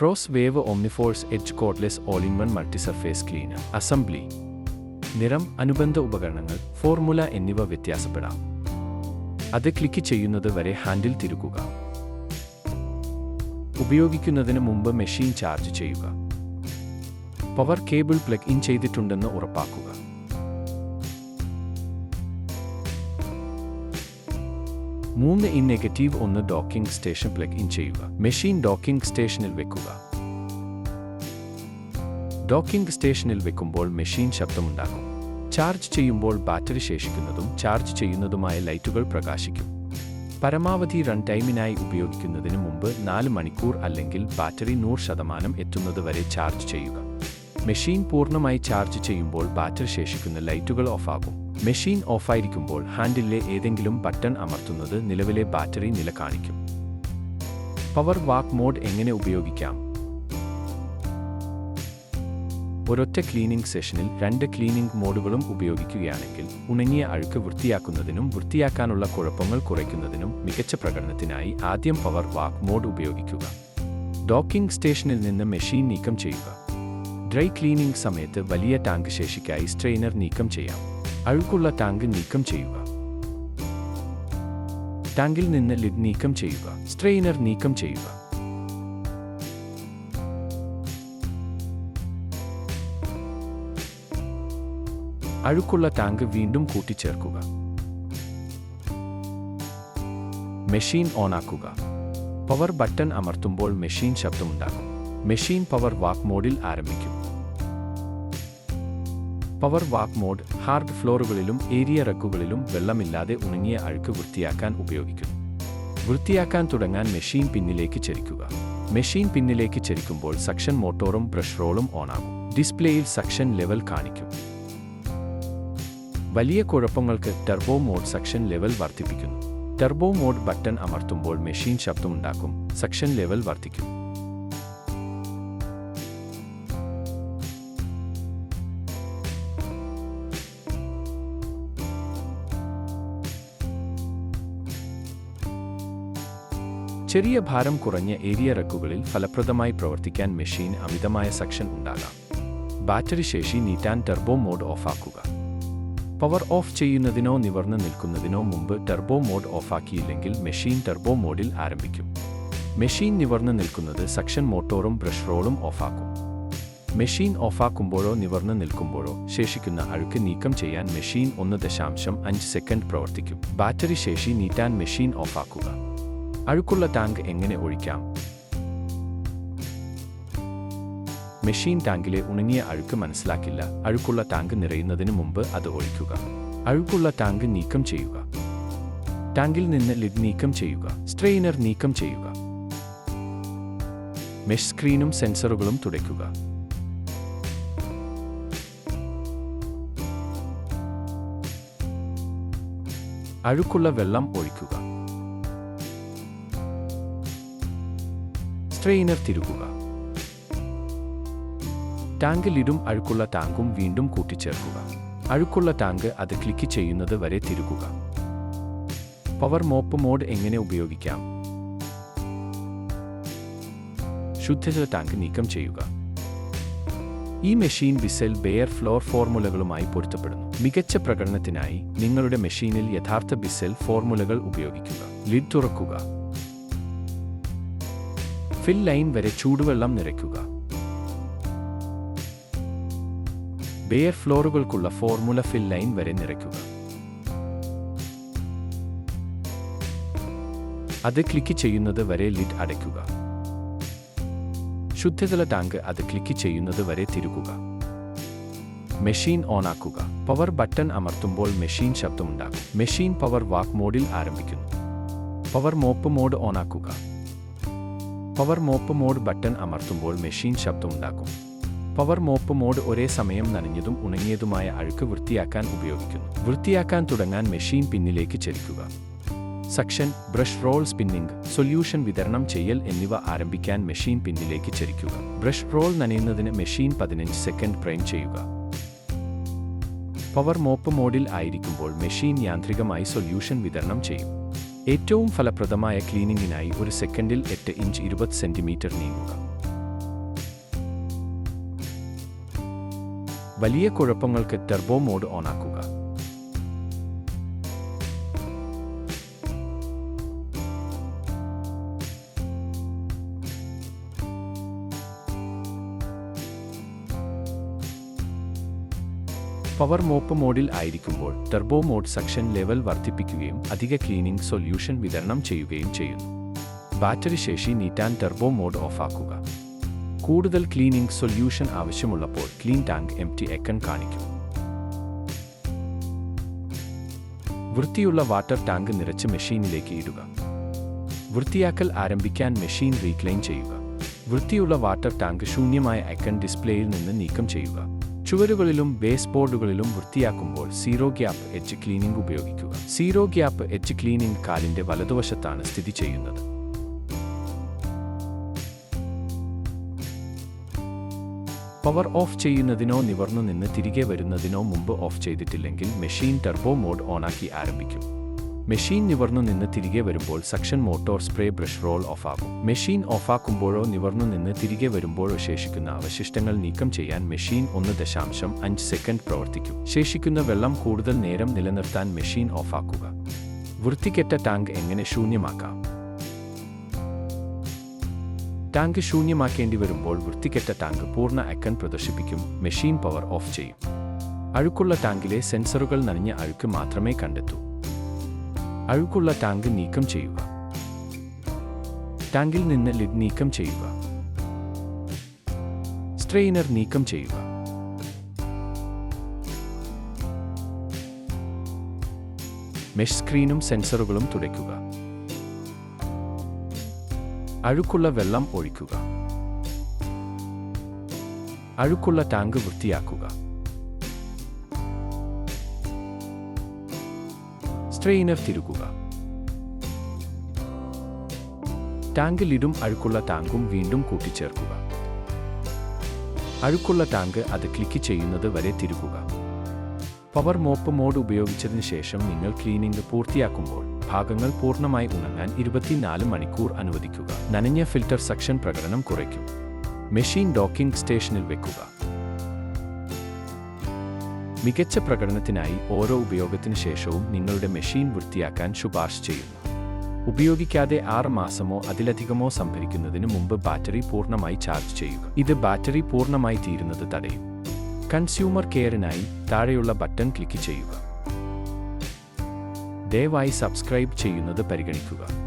Cross wave omniforce edge cordless all in one multisurface cleaner assembly നിറം അനുബന്ധ ഉപകരണങ്ങൾ formula എന്നിവ വ്യത്യാസപ്പെടാം. അത് ക്ലിക്ക് ചെയ്യുന്നത് വരെ ഹാൻഡിൽ തിരുക്കുക. ഉപയോഗിക്കുന്നതിന് മുമ്പ് മെഷീൻ ചാർജ് ചെയ്യുക. പവർ കേബിൾ പ്ലഗ് ഇൻ ചെയ്തിട്ടുണ്ടെന്ന് ഉറപ്പാക്കുക. മൂന്ന് ഇൻ നെഗറ്റീവ് ഒന്ന് ഡോക്കിംഗ് സ്റ്റേഷൻ പ്ലഗ് ഇൻ ചെയ്യുക. മെഷീൻ ഡോക്കിംഗ് സ്റ്റേഷനിൽ വെക്കുക. ഡോക്കിംഗ് സ്റ്റേഷനിൽ വെക്കുമ്പോൾ മെഷീൻ ശബ്ദമുണ്ടാക്കും. ചാർജ് ചെയ്യുമ്പോൾ ബാറ്ററി ശേഷിക്കുന്നതും ചാർജ് ചെയ്യുന്നതുമായ ലൈറ്റുകൾ പ്രകാശിക്കും. പരമാവധി റൺ ടൈമിനായി ഉപയോഗിക്കുന്നതിന് മുമ്പ് നാല് മണിക്കൂർ അല്ലെങ്കിൽ ബാറ്ററി നൂറ് ശതമാനം എത്തുന്നത് വരെ ചാർജ് ചെയ്യുക. മെഷീൻ പൂർണമായി ചാർജ് ചെയ്യുമ്പോൾ ബാറ്ററി ശേഷിക്കുന്ന ലൈറ്റുകൾ ഓഫാകും. മെഷീൻ ഓഫായിരിക്കുമ്പോൾ ഹാൻഡിലെ ഏതെങ്കിലും ബട്ടൺ അമർത്തുന്നത് നിലവിലെ ബാറ്ററി നില കാണിക്കും. പവർ വാക്ക് മോഡ് എങ്ങനെ ഉപയോഗിക്കാം? ഒരൊറ്റ ക്ലീനിംഗ് സെഷനിൽ രണ്ട് ക്ലീനിംഗ് മോഡുകളും ഉപയോഗിക്കുകയാണെങ്കിൽ ഉണങ്ങിയ അഴുക്ക് വൃത്തിയാക്കുന്നതിനും വൃത്തിയാക്കാനുള്ള കുഴപ്പങ്ങൾ കുറയ്ക്കുന്നതിനും മികച്ച പ്രകടനത്തിനായി ആദ്യം പവർ വാക്ക് മോഡ് ഉപയോഗിക്കുക. ഡോക്കിംഗ് സ്റ്റേഷനിൽ നിന്ന് മെഷീൻ നീക്കം ചെയ്യുക. ഡ്രൈ ക്ലീനിംഗ് സമയത്ത് വലിയ ടാങ്ക് ശേഷിക്കായി സ്ട്രെയിനർ നീക്കം ചെയ്യാം. അഴുക്കുള്ള ടാങ്ക് നീക്കം ചെയ്യുക. ടാങ്കിൽ നിന്ന് ലിഡ് നീക്കം ചെയ്യുക. സ്ട്രെയിനർ നീക്കം ചെയ്യുക. അഴുക്കുള്ള ടാങ്ക് വീണ്ടും കൂട്ടിച്ചേർക്കുക. മെഷീൻ ഓണാക്കുക. പവർ ബട്ടൺ അമർത്തുമ്പോൾ മെഷീൻ ശബ്ദമുണ്ടാകും മെഷീൻ പവർ വാക്ക് മോഡിൽ ആരംഭിക്കും. പവർ വാക്ക് മോഡ് ഹാർഡ് ഫ്ലോറുകളിലും ഏരിയ റക്കുകളിലും വെള്ളമില്ലാതെ ഉണങ്ങിയ അഴുക്ക് വൃത്തിയാക്കാൻ ഉപയോഗിക്കുന്നു. വൃത്തിയാക്കാൻ തുടങ്ങാൻ മെഷീൻ പിന്നിലേക്ക് ചരിക്കുക. മെഷീൻ പിന്നിലേക്ക് ചരിക്കുമ്പോൾ സക്ഷൻ മോട്ടോറും ബ്രഷ് റോളും ഓണാകും. ഡിസ്പ്ലേയിൽ സക്ഷൻ ലെവൽ കാണിക്കും. വലിയ കുഴപ്പങ്ങൾക്ക് ടെർബോ മോഡ് സക്ഷൻ ലെവൽ വർദ്ധിപ്പിക്കുന്നു. ടെർബോ മോഡ് ബട്ടൺ അമർത്തുമ്പോൾ മെഷീൻ ശബ്ദമുണ്ടാക്കും സക്ഷൻ ലെവൽ വർദ്ധിക്കും. ചെറിയ ഭാരം കുറഞ്ഞ ഏരിയ റക്കുകളിൽ ഫലപ്രദമായി പ്രവർത്തിക്കാൻ മെഷീൻ അമിതമായ സക്ഷൻ ഉണ്ടാകാം. ബാറ്ററി ശേഷി നീറ്റാൻ ടർബോ മോഡ് ഓഫാക്കുക. പവർ ഓഫ് ചെയ്യുന്നതിനോ നിവർന്ന് നിൽക്കുന്നതിനോ മുമ്പ് ടർബോ മോഡ് ഓഫാക്കിയില്ലെങ്കിൽ മെഷീൻ ടർബോ മോഡിൽ ആരംഭിക്കും. മെഷീൻ നിവർന്ന് നിൽക്കുന്നത് സക്ഷൻ മോട്ടോറും ബ്രഷ് റോളും ഓഫാക്കും. മെഷീൻ ഓഫാക്കുമ്പോഴോ നിവർന്ന് നിൽക്കുമ്പോഴോ ശേഷിക്കുന്ന അഴുക്ക് നീക്കം ചെയ്യാൻ മെഷീൻ ഒന്ന് ദശാംശം അഞ്ച് സെക്കൻഡ് പ്രവർത്തിക്കും. ബാറ്ററി ശേഷി നീട്ടാൻ മെഷീൻ ഓഫാക്കുക. അഴുക്കുള്ള ടാങ്ക് എങ്ങനെ ഒഴിക്കാം? മെഷീൻ ടാങ്കിലെ ഉണങ്ങിയ അഴുക്ക് മനസ്സിലാക്കില്ല. അഴുക്കുള്ള ടാങ്ക് നിറയുന്നതിന് മുമ്പ് അത് ഒഴിക്കുക. അഴുക്കുള്ള ടാങ്ക് നീക്കം ചെയ്യുക. ടാങ്കിൽ നിന്ന് ലിഡ് നീക്കം ചെയ്യുക. സ്ട്രെയിനർ നീക്കം ചെയ്യുക. മെഷ് സ്ക്രീനും സെൻസറുകളും തുടയ്ക്കുക. അഴുക്കുള്ള വെള്ളം ഒഴിക്കുക. സ്ട്രെയിനർ തിരുകുക. ടാങ്ക് ലിഡും അഴുക്കുള്ള ടാങ്കും വീണ്ടും കൂട്ടിച്ചേർക്കുക. അഴുക്കുള്ള ടാങ്ക് അത് ക്ലിക്ക് ചെയ്യുന്നത് വരെ തിരുകുക. പവർ മോപ്പ് മോഡ് എങ്ങനെ ഉപയോഗിക്കാം? ശുദ്ധജല ടാങ്ക് നീക്കം ചെയ്യുക. ഈ മെഷീൻ വിസൽ ബെയർ ഫ്ലോർ ഫോർമുലകളുമായി പൊരുത്തപ്പെടുന്നു. മികച്ച പ്രകടനത്തിനായി നിങ്ങളുടെ മെഷീനിൽ യഥാർത്ഥ ബിസൽ ഫോർമുലകൾ ഉപയോഗിക്കുക. ലിഡ് തുറക്കുക. ഫിൽ ലൈൻ വരെ ചൂടുവെള്ളം നിറയ്ക്കുക. ബെയർ ഫ്ലോറുകൾക്കുള്ള ഫോർമുല ഫിൽ ലൈൻ വരെ നിറയ്ക്കുക. അത് ക്ലിക്ക് ചെയ്യുന്നത് വരെ ലിഡ് അടയ്ക്കുക. ശുദ്ധജല ടാങ്ക് അത് ക്ലിക്ക് ചെയ്യുന്നത് വരെ തിരുകുക. മെഷീൻ ഓണാക്കുക പവർ ബട്ടൺ അമർത്തുമ്പോൾ മെഷീൻ ശബ്ദമുണ്ടാകും. മെഷീൻ പവർ വാക്ക് മോഡിൽ ആരംഭിക്കുന്നു. പവർ മോപ്പ് മോഡ് ഓണാക്കുക പവർ മോപ്പ് മോഡ് ബട്ടൺ അമർത്തുമ്പോൾ മെഷീൻ ശബ്ദമുണ്ടാക്കും. പവർ മോപ്പ് മോഡ് ഒരേ സമയം നനഞ്ഞതും ഉണങ്ങിയതുമായ അഴുക്ക് വൃത്തിയാക്കാൻ ഉപയോഗിക്കുന്നു. വൃത്തിയാക്കാൻ തുടങ്ങാൻ മെഷീൻ പിന്നിലേക്ക് ചലിക്കുക. Suction brush roll spinning solution വിതരണം ചെയ്യൽ എന്നിവ ആരംഭിക്കാൻ മെഷീൻ പിന്നിലേക്ക് ചരിക്കുക ബ്രഷ് റോൾ നനയുന്നതിന് മെഷീൻ പതിനഞ്ച് സെക്കൻഡ് പ്രൈം ചെയ്യുക. പവർ മോപ്പ് മോഡിൽ ആയിരിക്കുമ്പോൾ മെഷീൻ യാന്ത്രികമായി സൊല്യൂഷൻ വിതരണം ചെയ്യും. ഏറ്റവും ഫലപ്രദമായ ക്ലീനിംഗിനായി ഒരു സെക്കൻഡിൽ എട്ട് ഇഞ്ച് ഇരുപത് സെന്റിമീറ്റർ നീങ്ങുക. വലിയ കുഴപ്പങ്ങൾക്ക് ടെർബോ മോഡ് ഓണാക്കുക. പവർ മോപ്പ് മോഡിൽ ആയിരിക്കുമ്പോൾ ടെർബോ മോഡ് സക്ഷൻ ലെവൽ വർദ്ധിപ്പിക്കുകയും അധിക ക്ലീനിംഗ് സൊല്യൂഷൻ വിതരണം ചെയ്യുകയും ചെയ്യുന്നു. ബാറ്ററി ശേഷി നീറ്റാൻ ടെർബോ മോഡ് ഓഫാക്കുക. കൂടുതൽ ക്ലീനിംഗ് സൊല്യൂഷൻ ആവശ്യമുള്ളപ്പോൾ clean tank M T icon കാണിക്കും. വൃത്തിയുള്ള വാട്ടർ ടാങ്ക് നിറച്ച് മെഷീനിലേക്ക് ഇടുക. വൃത്തിയാക്കൽ ആരംഭിക്കാൻ മെഷീൻ റീക്ലെയിം ചെയ്യുക. വൃത്തിയുള്ള വാട്ടർ ടാങ്ക് ശൂന്യമായ ഐക്കൺ ഡിസ്പ്ലേയിൽ നിന്ന് നീക്കം ചെയ്യുക. ചുവരുകളിലും ബേസ് ബോർഡുകളിലും വൃത്തിയാക്കുമ്പോൾ സീറോ ഗ്യാപ്പ് എച്ച് ക്ലീനിംഗ് ഉപയോഗിക്കുക. സീറോ ഗ്യാപ്പ് എച്ച് ക്ലീനിംഗ് കാലിന്റെ വലതുവശത്താണ് സ്ഥിതി ചെയ്യുന്നത്. പവർ ഓഫ് ചെയ്യുന്നതിനോ നിവർന്നു നിന്ന് തിരികെ വരുന്നതിനോ മുമ്പ് ഓഫ് ചെയ്തിട്ടില്ലെങ്കിൽ മെഷീൻ ടെർബോ മോഡ് ഓണാക്കി ആരംഭിക്കും. മെഷീൻ നിവർന്നു നിന്ന് തിരികെ വരുമ്പോൾ suction motor spray brush roll ഓഫാകും machine ഓഫാക്കുമ്പോഴോ നിവർന്നു നിന്ന് തിരികെ വരുമ്പോഴോ ശേഷിക്കുന്ന അവശിഷ്ടങ്ങൾ നീക്കം ചെയ്യാൻ മെഷീൻ ഒന്ന് ദശാംശം അഞ്ച് സെക്കൻഡ് പ്രവർത്തിക്കും. ശേഷിക്കുന്ന വെള്ളം കൂടുതൽ നേരം നിലനിർത്താൻ മെഷീൻ ഓഫാക്കുക. വൃത്തികെട്ട ടാങ്ക് എങ്ങനെ ശൂന്യമാക്കാം? ടാങ്ക് ശൂന്യമാക്കേണ്ടി വരുമ്പോൾ വൃത്തികെട്ട ടാങ്ക് പൂർണ അക്കൻ പ്രദർശിപ്പിക്കും. മെഷീൻ പവർ ഓഫ് ചെയ്യും. അഴുക്കുള്ള ടാങ്കിലെ സെൻസറുകൾ നനഞ്ഞ അഴുക്ക് മാത്രമേ കണ്ടെത്തൂ. അഴുക്കുള്ള ടാങ്ക് നീക്കം ചെയ്യുക. ടാങ്കിൽ നിന്ന് ലിഡ് നീക്കം ചെയ്യുക. സ്ട്രെയിനർ നീക്കം ചെയ്യുക. മെഷ് സ്ക്രീനും സെൻസറുകളും തുടയ്ക്കുക. അഴുക്കുള്ള വെള്ളം ഒഴിക്കുക. അഴുക്കുള്ള ടാങ്ക് വൃത്തിയാക്കുക. സ്ട്രെയിനർ തിരുകുക. ടാങ്ക് ലിഡും അഴുക്കുള്ള ടാങ്കും വീണ്ടും കൂട്ടിച്ചേർക്കുക. അഴുക്കുള്ള ടാങ്ക് അത് ക്ലിക്ക് ചെയ്യുന്നത് വരെ തിരുകുക. പവർ മോപ്പ് മോഡ് ഉപയോഗിച്ചതിന് ശേഷം നിങ്ങൾ ക്ലീനിംഗ് പൂർത്തിയാക്കുമ്പോൾ ഭാഗങ്ങൾ പൂർണമായി ഉണങ്ങാൻ ഇരുപത്തിനാല് മണിക്കൂർ അനുവദിക്കുക. നനഞ്ഞ ഫിൽട്ടർ സക്ഷൻ പ്രകടനം കുറയ്ക്കും. മെഷീൻ ഡോക്കിംഗ് സ്റ്റേഷനിൽ വെക്കുക. മികച്ച പ്രകടനത്തിനായി ഓരോ ഉപയോഗത്തിന് ശേഷവും നിങ്ങളുടെ മെഷീൻ വൃത്തിയാക്കാൻ ശുപാർശ ചെയ്യുന്നു. ഉപയോഗിക്കാതെ ആറ് മാസമോ അതിലധികമോ സംഭരിക്കുന്നതിന് മുമ്പ് ബാറ്ററി പൂർണമായി ചാർജ് ചെയ്യുക. ഇത് ബാറ്ററി പൂർണമായി തീരുന്നത് തടയും. കൺസ്യൂമർ കെയറിനായി താഴെയുള്ള ബട്ടൺ ക്ലിക്ക് ചെയ്യുക. ദയവായി സബ്സ്ക്രൈബ് ചെയ്യുന്നത് പരിഗണിക്കുക.